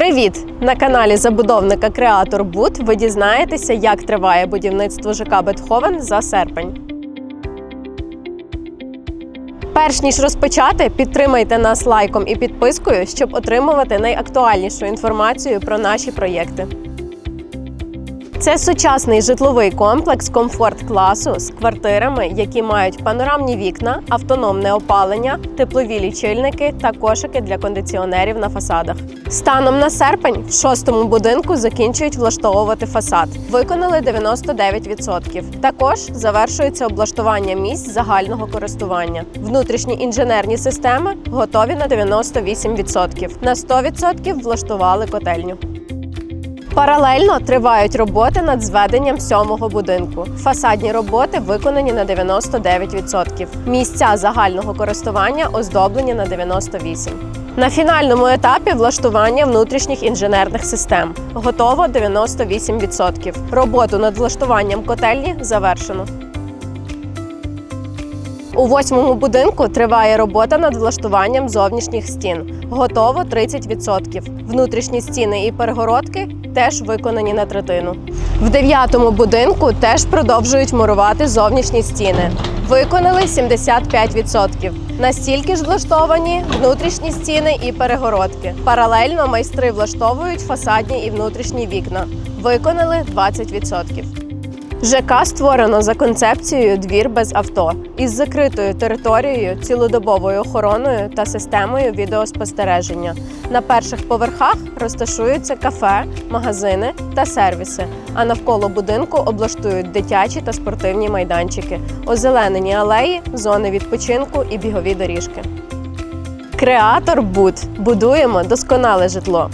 Привіт! На каналі забудовника Креатор Буд ви дізнаєтеся, як триває будівництво ЖК Бетховен за серпень. Перш ніж розпочати, підтримайте нас лайком і підпискою, щоб отримувати найактуальнішу інформацію про наші проєкти. Це сучасний житловий комплекс комфорт-класу з квартирами, які мають панорамні вікна, автономне опалення, теплові лічильники та кошики для кондиціонерів на фасадах. Станом на серпень в шостому будинку закінчують влаштовувати фасад. Виконали 99%. Також завершується облаштування місць загального користування. Внутрішні інженерні системи готові на 98%. На 100% влаштували котельню. Паралельно тривають роботи над зведенням сьомого будинку. Фасадні роботи виконані на 99%. Місця загального користування оздоблені на 98%. На фінальному етапі влаштування внутрішніх інженерних систем готово 98%. Роботу над влаштуванням котельні завершено. У восьмому будинку триває робота над влаштуванням зовнішніх стін. Готово 30%. Внутрішні стіни і перегородки теж виконані на третину. В дев'ятому будинку теж продовжують мурувати зовнішні стіни. Виконали 75%. Настільки ж влаштовані внутрішні стіни і перегородки. Паралельно майстри влаштовують фасадні і внутрішні вікна. Виконали 20%. ЖК створено за концепцією двір без авто із закритою територією, цілодобовою охороною та системою відеоспостереження. На перших поверхах розташуються кафе, магазини та сервіси. А навколо будинку облаштують дитячі та спортивні майданчики, озеленені алеї, зони відпочинку і бігові доріжки. Креатор Буд будуємо досконале житло.